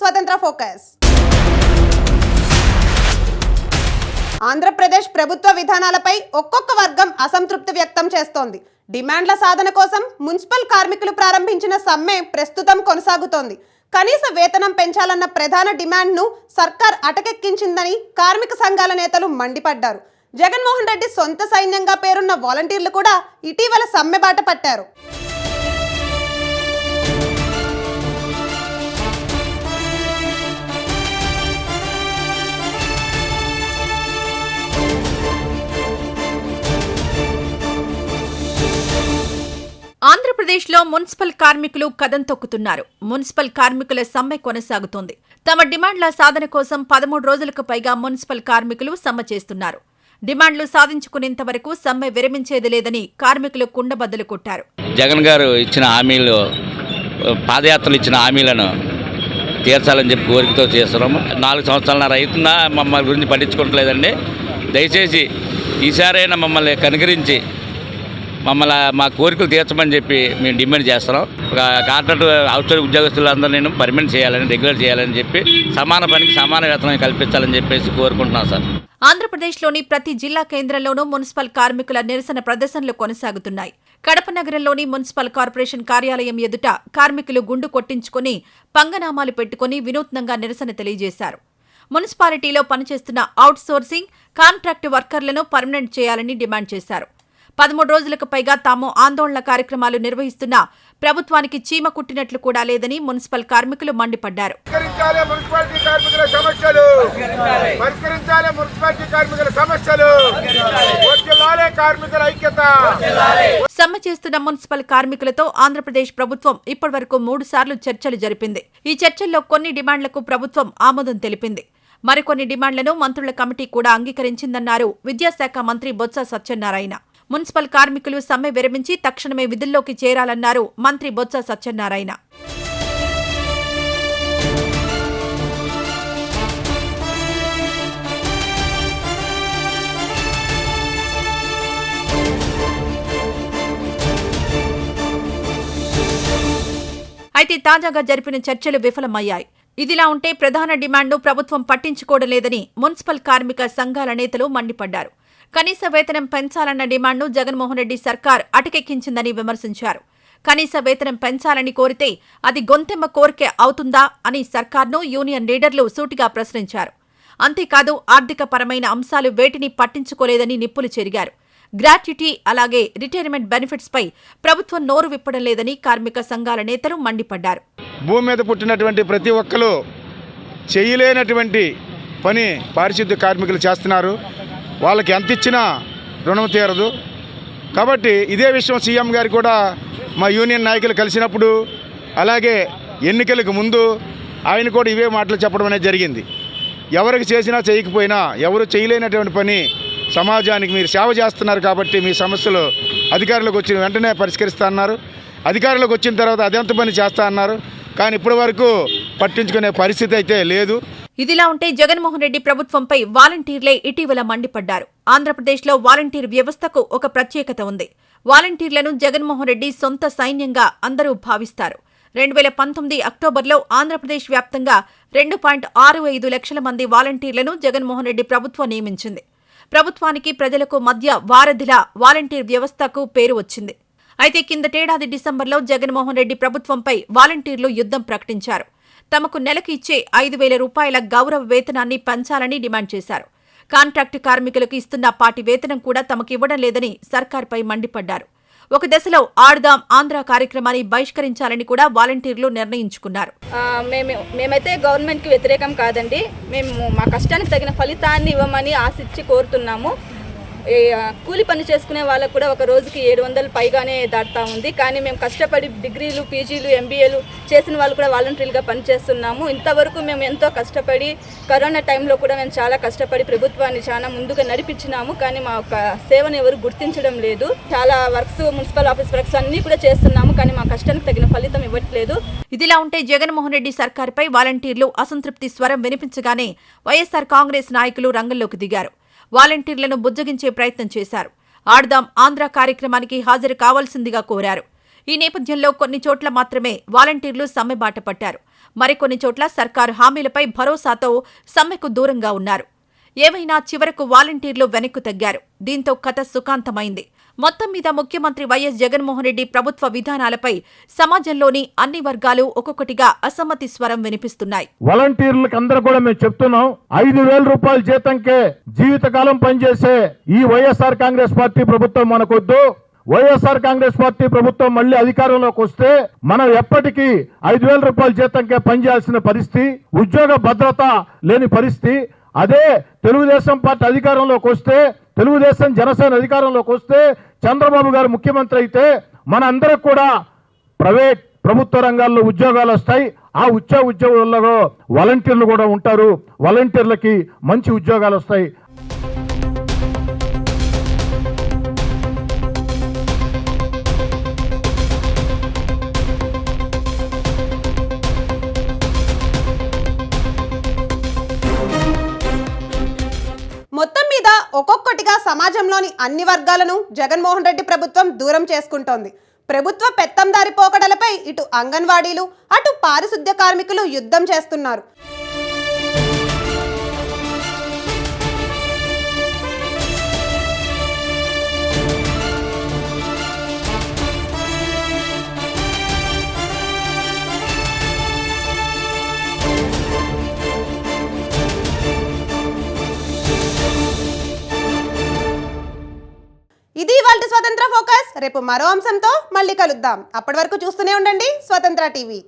స్వతంత్ర ఫోకస్. ఆంధ్రప్రదేశ్ ప్రభుత్వ విధానాలపై ఒక్కొక్క వర్గం అసంతృప్తి వ్యక్తం చేస్తోంది. డిమాండ్ల సాధన కోసం మున్సిపల్ కార్మికులు ప్రారంభించిన సమ్మె ప్రస్తుతం కొనసాగుతోంది. కనీస వేతనం పెంచాలన్న ప్రధాన డిమాండ్ను సర్కార్ అటకెక్కించిందని కార్మిక సంఘాల నేతలు మండిపడ్డారు. జగన్మోహన్ రెడ్డి సొంత సైన్యంగా పేరున్న వాలంటీర్లు కూడా ఇటీవల సమ్మె బాట పట్టారు. ఆంధ్రప్రదేశ్లో మున్సిపల్ కార్మికులు కదం తొక్కుతున్నారు. మున్సిపల్ కార్మికుల సమ్మె కొనసాగుతోంది. తమ డిమాండ్ల సాధన కోసం పదమూడు రోజులకు పైగా మున్సిపల్ కార్మికులు సమ్మె చేస్తున్నారు. డిమాండ్లు సాధించుకునేంత వరకు సమ్మె విరమించేది లేదని కార్మికులు కుండబద్దలు కొట్టారు. జగన్ గారు ఇచ్చిన హామీలు పాదయాత్రలు ఇచ్చిన హామీలను తీర్చాలని చెప్పి కోరికతో చేస్తున్నాము. నాలుగు సంవత్సరాల రైతున మమ్మల్ని గురించి పట్టించుకోవట్లేదండి. దయచేసి ఈసారైనా మమ్మల్ని కనుకరించి మమ్మల్ని మా కోరికలు తీర్చమని చెప్పి మేము డిమాండ్ చేస్తున్నాం. ఒక కాంట్రాక్ట్ అవుట్సోర్ ఉద్యోగస్తులందరూ నేను పర్మనెంట్ చేయాలని రెగ్యులర్ చేయాలని చెప్పి సమాన పనికి సమాన వేతనం కల్పించాలని చెప్పేసి కోరుకుంటున్నాం సార్. ఆంధ్రప్రదేశ్లోని ప్రతి జిల్లా కేంద్రంలోనూ మున్సిపల్ కార్మికుల నిరసన ప్రదర్శనలు కొనసాగుతున్నాయి. కడప నగరంలోని మున్సిపల్ కార్పొరేషన్ కార్యాలయం ఎదుట కార్మికులు గుండు కొట్టించుకుని పంగనామాలు పెట్టుకుని వినూత్నంగా నిరసన తెలియజేశారు. మున్సిపాలిటీలో పనిచేస్తున్న అవుట్సోర్సింగ్ కాంట్రాక్ట్ వర్కర్లను పర్మనెంట్ చేయాలని డిమాండ్ చేశారు. పదమూడు రోజులకు పైగా తాము ఆందోళన కార్యక్రమాలు నిర్వహిస్తున్నా ప్రభుత్వానికి చీమ కుట్టినట్లు కూడా లేదని మున్సిపల్ కార్మికులు మండిపడ్డారు. సమ్మె చేస్తున్న మున్సిపల్ కార్మికులతో ఆంధ్రప్రదేశ్ ప్రభుత్వం ఇప్పటివరకు మూడు సార్లు చర్చలు జరిపింది. ఈ చర్చల్లో కొన్ని డిమాండ్లకు ప్రభుత్వం ఆమోదం తెలిపింది. మరికొన్ని డిమాండ్లను మంత్రుల కమిటీ కూడా అంగీకరించిందన్నారు విద్యాశాఖ మంత్రి బొత్స సత్యనారాయణ. మున్సిపల్ కార్మికులు సమ్మె విరమించి తక్షణమే విధుల్లోకి చేరాలన్నారు మంత్రి బొత్స సత్యనారాయణ. అయితే తాజాగా జరిపిన చర్చలు విఫలమయ్యాయి. ఇదిలా ఉంటే ప్రధాన డిమాండ్ను ప్రభుత్వం పట్టించుకోవడం లేదని మున్సిపల్ కార్మిక సంఘాల నేతలు మండిపడ్డారు. కనీస వేతనం పెంచాలన్న డిమాండ్ను జగన్మోహన్ రెడ్డి సర్కార్ అటకెక్కించిందని విమర్శించారు. కనీస వేతనం పెంచాలని కోరితే అది గొంతెమ్మ కోరికే అవుతుందా అని సర్కార్ను యూనియన్ లీడర్లు సూటిగా ప్రశ్నించారు. అంతేకాదు ఆర్థిక పరమైన అంశాలు వేటిని పట్టించుకోలేదని నిప్పులు చెరిగారు. గ్రాట్యుటీ అలాగే రిటైర్మెంట్ బెనిఫిట్స్ పై ప్రభుత్వం నోరు విప్పడం లేదని కార్మిక సంఘాల నేతలు మండిపడ్డారు. భూమి మీద పుట్టినటువంటి ప్రతి ఒక్కరు చేయలేనటువంటి పని పారిశుద్ధ్య కార్మికులు చేస్తున్నారు. వాళ్ళకి ఎంత ఇచ్చినా రుణం తీరదు. కాబట్టి ఇదే విషయం సీఎం గారు కూడా మా యూనియన్ నాయకులు కలిసినప్పుడు అలాగే ఎన్నికలకు ముందు ఆయన కూడా ఇవే మాటలు చెప్పడం అనేది జరిగింది. ఎవరికి చేసినా చేయకపోయినా ఎవరు చేయలేనటువంటి పని సమాజానికి మీరు సేవ చేస్తున్నారు కాబట్టి మీ సమస్యలు అధికారులకు వచ్చిన వెంటనే పరిష్కరిస్తా అన్నారు. అధికారులకు వచ్చిన తర్వాత అదెంత పని చేస్తా అన్నారు. కానీ ఇప్పటి వరకు పట్టించుకునే పరిస్థితి అయితే లేదు. ఇదిలా ఉంటే జగన్మోహన్ రెడ్డి ప్రభుత్వంపై వాలంటీర్లే ఇటీవల మండిపడ్డారు. ఆంధ్రప్రదేశ్లో వాలంటీర్ వ్యవస్థకు ఒక ప్రత్యేకత ఉంది. వాలంటీర్లను జగన్మోహన్ రెడ్డి సొంత సైన్యంగా అందరూ భావిస్తారు. రెండు వేల పంతొమ్మిది అక్టోబర్లో ఆంధ్రప్రదేశ్ వ్యాప్తంగా రెండు పాయింట్ ఆరు ఐదు లక్షల మంది వాలంటీర్లను జగన్మోహన్ రెడ్డి ప్రభుత్వం నియమించింది. ప్రభుత్వానికి ప్రజలకు మధ్య వారధిలా వాలంటీర్ వ్యవస్థకు పేరు వచ్చింది. అయితే కిందటేడాది డిసెంబర్లో జగన్మోహన్ రెడ్డి ప్రభుత్వంపై వాలంటీర్లు యుద్ధం ప్రకటించారు. తమకు నెలకు ఇచ్చే ఐదు వేల రూపాయల గౌరవ వేతనాన్ని పెంచాలని డిమాండ్ చేశారు. కాంట్రాక్టు కార్మికులకు ఇస్తున్న పాటి వేతనం కూడా తమకు ఇవ్వడం లేదని సర్కార్పై మండిపడ్డారు. ఒక దశలో ఆడుదాం ఆంధ్ర కార్యక్రమాన్ని బహిష్కరించాలని కూడా వాలంటీర్లు నిర్ణయించుకున్నారు. ఆ, మేము మేమైతే గవర్నమెంట్కి వ్యతిరేకం కాదండి. మేము మా కష్టానికి తగిన ఫలితాన్ని ఇవ్వమని ఆశించి కోరుతున్నాము. కూలి పని చేసుకునే వాళ్ళకు కూడా ఒక రోజుకి ఏడు వందలు పైగానే దాటుతా ఉంది. కానీ మేము కష్టపడి డిగ్రీలు పీజీలు ఎంబీఏలు చేసిన వాళ్ళు కూడా వాలంటరీలుగా పనిచేస్తున్నాము. ఇంతవరకు మేము ఎంతో కష్టపడి కరోనా టైంలో కూడా మేము చాలా కష్టపడి ప్రభుత్వాన్ని చాలా ముందుగా నడిపించినాము. కానీ మా యొక్క సేవను ఎవరు గుర్తించడం లేదు. చాలా వర్క్స్ మున్సిపల్ ఆఫీస్ వర్క్స్ అన్నీ కూడా చేస్తున్నాము. కానీ మా కష్టానికి తగిన ఫలితం ఇవ్వట్లేదు. ఇదిలా ఉంటే జగన్మోహన్ రెడ్డి సర్కార్పై వాలంటీర్లు అసంతృప్తి స్వరం వినిపించగానే వైఎస్సార్ కాంగ్రెస్ నాయకులు రంగంలోకి దిగారు. వాలంటీర్లను బుజ్జగించే ప్రయత్నం చేశారు. ఆడదాం ఆంధ్ర కార్యక్రమానికి హాజరు కావాల్సిందిగా కోరారు. ఈ నేపథ్యంలో కొన్ని చోట్ల మాత్రమే వాలంటీర్లు సమ్మెబాట పట్టారు. మరికొన్ని చోట్ల సర్కారు హామీలపై భరోసాతో సమ్మెకు దూరంగా ఉన్నారు. ఏవైనా చివరకు వాలంటీర్లు వెనక్కు తగ్గారు. దీంతో కథ సుఖాంతమైంది. మొత్తం మీద ముఖ్యమంత్రి వైఎస్ జగన్మోహన్ రెడ్డి ప్రభుత్వ విధానాలపై సమాజంలోని అన్ని వర్గాలు ఒక్కొక్కటిగా అసమ్మతి స్వరం వినిపిస్తున్నాయి. వాలంటీర్లకు అందరూ కూడా మేము చెప్తున్నాం ఐదు వేల రూపాయల జీతంకే జీవితకాలం పనిచేసే ఈ వైఎస్ఆర్ కాంగ్రెస్ పార్టీ ప్రభుత్వం మనకొద్దు. వైఎస్ఆర్ కాంగ్రెస్ పార్టీ ప్రభుత్వం మళ్ళీ అధికారంలోకి వస్తే మనం ఎప్పటికీ ఐదు వేల రూపాయల జీతంకే పనిచేయాల్సిన పరిస్థితి ఉద్యోగ భద్రత లేని పరిస్థితి. అదే తెలుగుదేశం పార్టీ అధికారంలోకి వస్తే తెలుగుదేశం జనసేన అధికారంలోకి వస్తే చంద్రబాబు గారు ముఖ్యమంత్రి అయితే మన అందరికి కూడా ప్రైవేట్ ప్రభుత్వ రంగాల్లో ఉద్యోగాలు వస్తాయి. ఆ ఉద్యోగ ఉద్యోగాల్లో వాలంటీర్లు కూడా ఉంటారు. వాలంటీర్లకి మంచి ఉద్యోగాలు వస్తాయి. ఒక్కొక్కటిగా సమాజంలోని అన్ని వర్గాలను జగన్మోహన్ రెడ్డి ప్రభుత్వం దూరం చేసుకుంటోంది. ప్రభుత్వ పెత్తందారి పోకడలపై ఇటు అంగన్వాడీలు అటు పారిశుద్ధ్య కార్మికులు యుద్ధం చేస్తున్నారు. రేపు మరో అంశంతో మళ్ళీ కలుద్దాం. అప్పటి వరకు చూస్తూనే ఉండండి. స్వతంత్ర టీవీ.